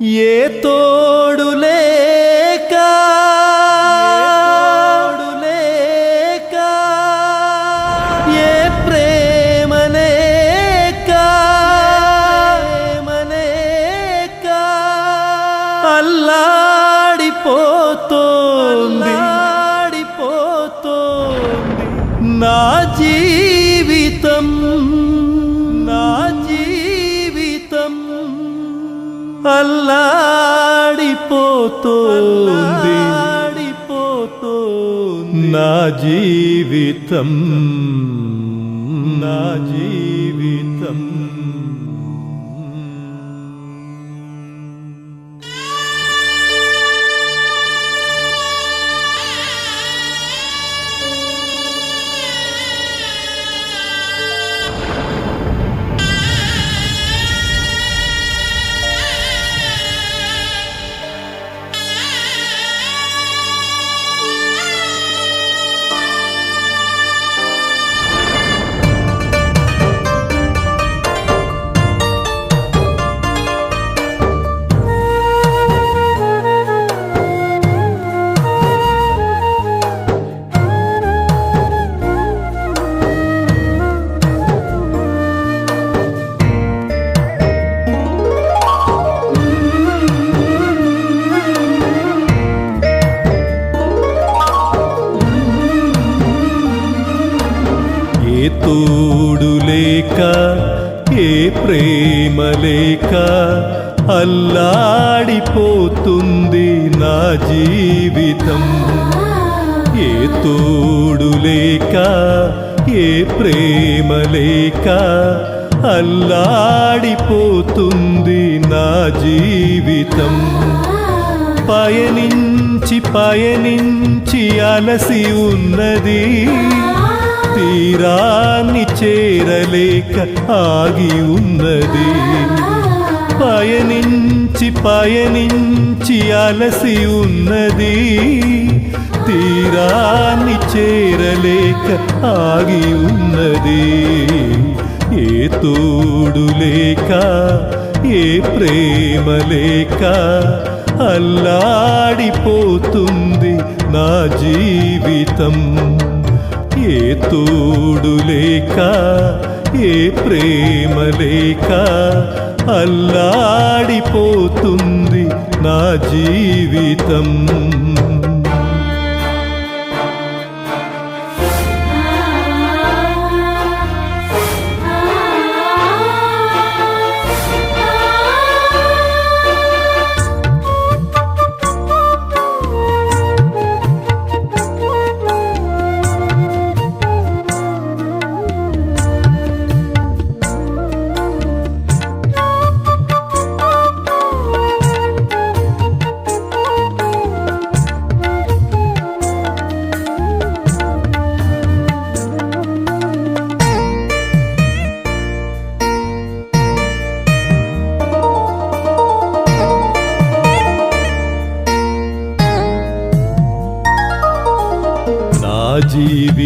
ఏ తోడు లేక? ఏ ప్రేమ లేక? లేక? అల్లాడిపోతోంది. నా జీవితం నా జీవితం. లేక అల్లాడిపోతుంది నా జీవితం. ఏ తోడు లేక ఏ ప్రేమ లేక అల్లాడిపోతుంది నా జీవితం. పయనించి పయనించి అలసి ఉన్నది. తీరాన్ని చేరలేక ఆగి ఉన్నది. పయనించి పయనించి అలసి ఉన్నది. తీరాన్ని చేరలేక ఆగి ఉన్నది. ఏ తోడు లేక ఏ ప్రేమ లేక అల్లాడిపోతుంది నా జీవితం. ఏ తోడు లేక ఏ ప్రేమ లేక అల్లాడిపోతుంది నా జీవితం.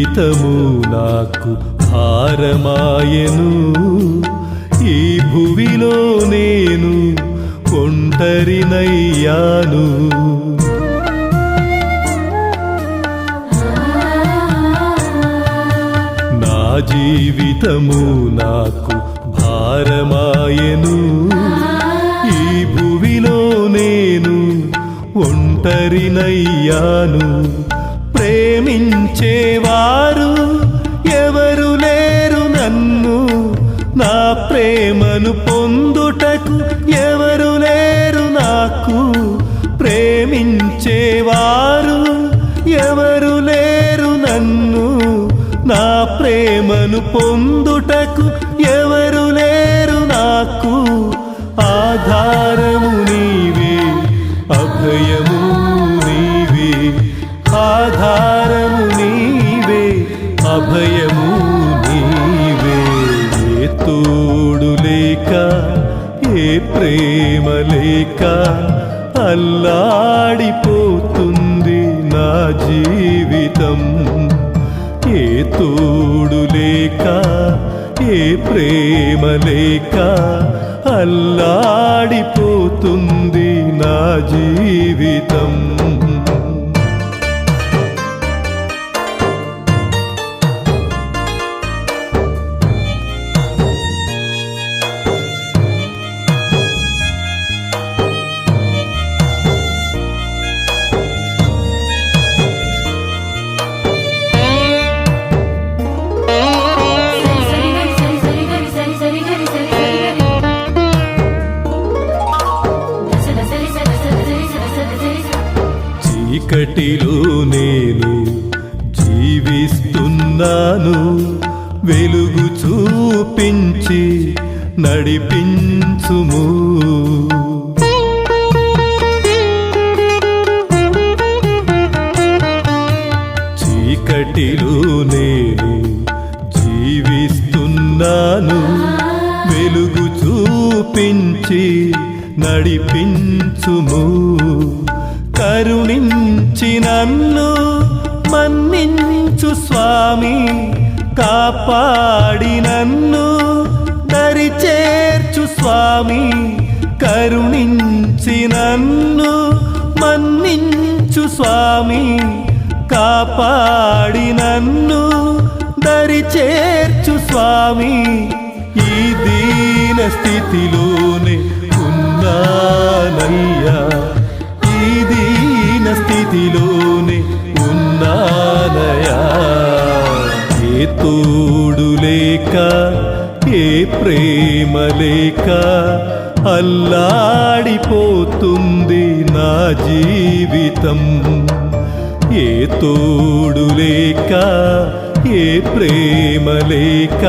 జీవితము నాకు భారమాయను. ఈ భువిలో నేను ఒంటరినయ్యాను. నా జీవితము నాకు భారమాయను. ఈ భువిలో నేను ఒంటరినయ్యాను. ప్రేమించేవా నా ప్రేమను పొందుటకు ఎవరు లేరు నాకు. ప్రేమించేవారు ఎవరు లేరు నన్ను. నా ప్రేమను పొందుటకు ప్రేమ లేక అల్లాడిపోతుంది నా జీవితం. ఏ తోడు లేక ఏ ప్రేమ లేక అల్లాడిపోతుంది అల్లాడిపోతుంది నా జీవితం. చీకటిలో నేను జీవిస్తున్నాను. వెలుగు చూపించి నడిపించుము. చీకటిలో నేను జీవిస్తున్నాను. వెలుగు చూపించి నడిపించుము. కరుణించి నన్ను మన్నించు స్వామి కాపాడి నన్ను దరిచేర్చు స్వామి కరుణించి నన్ను మన్నించు స్వామి కాపాడి నన్ను దరిచేర్చు స్వామి. ఈ దీన స్థితిలోనే ఉన్నానయ్య. స్థితిలోనే ఉన్నానయా? ఏ తోడు లేక ఏ ప్రేమ లేక అల్లాడిపోతుంది నా జీవితం. ఏ తోడు లేక ఏ ప్రేమ లేక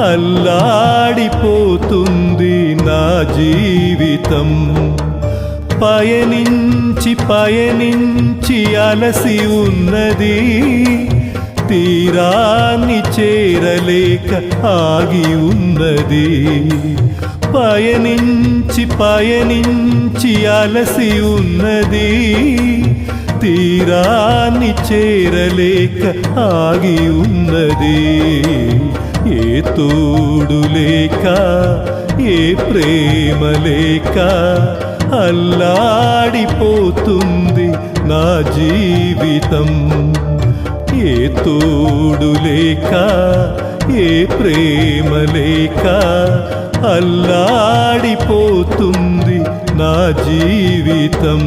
అల్లాడిపోతుంది నా జీవితం. పయనించి పయనించి అలసి ఉన్నది. తీరాన్ని చేరలేక ఆగి ఉన్నది. పయనించి పయనించి అలసి ఉన్నది. తీరాన్ని చేరలేక ఆగి ఉన్నది. ఏ తోడు లేక ఏ ప్రేమ లేక అల్లాడిపోతుంది నా జీవితం. ఏ తోడు లేక ఏ ప్రేమ లేక అల్లాడిపోతుంది నా జీవితం.